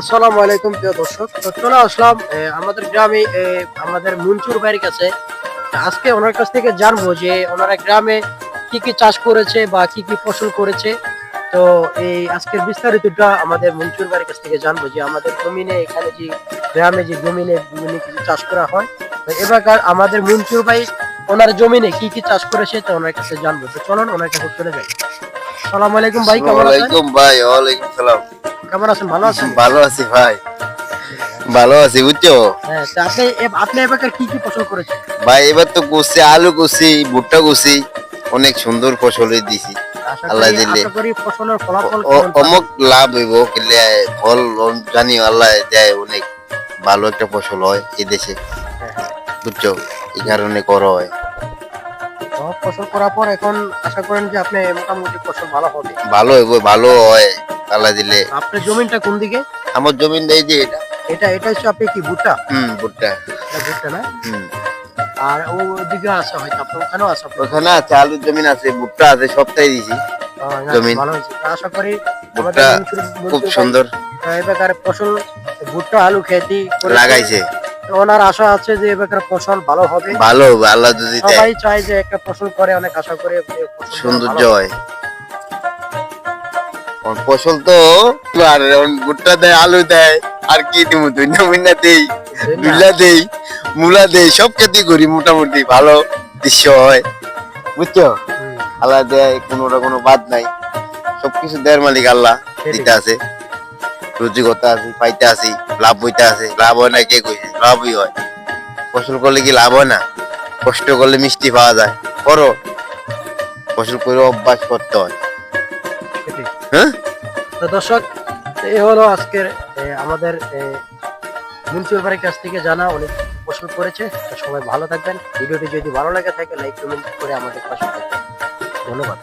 আসসালামু আলাইকুম প্রিয় দর্শক। তো চলে আসলাম আমাদের গ্রামে আমাদের মুনচুর বাড়ির কাছে। আজকে ওনার কাছ থেকে জানব যে ওনারা গ্রামে কি কি চাষ করেছে বা কি কি ফসল করেছে। তো এই আজকের বিস্তারিতটা আমাদের মঞ্চুর বাড়ির কাছ থেকে জানব যে আমাদের জমিনে এখানে যে গ্রামে যে জমিনে বিভিন্ন কিছু চাষ করা হয়, তো এবার আমাদের মঞ্চুর ভাই ওনার জমিনে কি কি চাষ করেছে তো ওনার কাছে জানব। তো চলুন, ওনার কাছে চলে যাই। সালাম আলাইকুম ভাই, কেমন আছেন? ভাই, ওয়ালাইকুম সালাম। কেমন আছেন? ভালো আছেন? ভালো আছি ভাই। ভালো আছি বুঝছ? হ্যাঁ আপনি আপনি এবার কি কি ফসল করেছেন? ভাই এবার তো করছি আলু করছি ভুট্টা করছি অনেক সুন্দর ফসলই দিছি। আল্লাহ দিলে। অমুক লাভ হইব ফল জানি আল্লাহ দেয় অনেক ভালো একটা ফসল হয় এই দেশে। বুঝছ? এই কারণে করা হয়। ফসল করার পর এখন আশা করেন যে আপনি মোটামুটি ফসল ভালো হবে। ভালো হইব ভালো হয়। আল্লাহ দিলে। আপনার জমিটা কোন দিকে? আমার জমিন দেয় যে এটা। এটা এটা হচ্ছে আপনি কি ভুট্টা? হুম ভুট্টা। এটা ভুট্টা না? হুম। আর ওদিকে আছে হয়তো আপনার ওখানেও আছে। ওখানে আছে আলুর জমিন আছে ভুট্টা আছে সবটাই দিছি। জমিন। আশা করি ভুট্টা খুব সুন্দর। এবার ফসল ভুট্টা আলু খেতি। লাগাইছে। ওনার আশা আছে যে এবার ফসল ভালো হবে। ভালো হবে আল্লাহ যদি সবাই চায় যে একটা ফসল করে অনেক আশা করে সৌন্দর্য হয়। ফসল তো আর ভুট্টা দেয় আলু দেয় আর কি দিব দুইনা মুইনা দেই। বিলা দেই মূলা দেই সব খেতে করি মোটামুটি ভালো দৃশ্য হয়। বুঝছ? আল্লাহ দেয় কোনোটা কোনো বাদ নাই। সবকিছু দেয়ার মালিক আল্লাহ। দিতে আছে। রুজি করতে আছি পাইতে আছি লাভ হইতে আছে। লাভ হয় না কে কইছে? লাভই হয়। ফসল করলে কি লাভ হয় না? কষ্ট করলে মিষ্টি পাওয়া যায়। করো। ফসল করে অভ্যাস করতে হয়। হ্যাঁ? তো দর্শক এই হলো আজকের আমাদের মুন্সি ব্যাপারের কাছ থেকে জানা অনেক প্রশ্ন করেছে তো সবাই ভালো থাকবেন। ভিডিওটি যদি ভালো লাগে থাকে লাইক কমেন্ট করে আমাদের পাশে থাকবেন। ধন্যবাদ।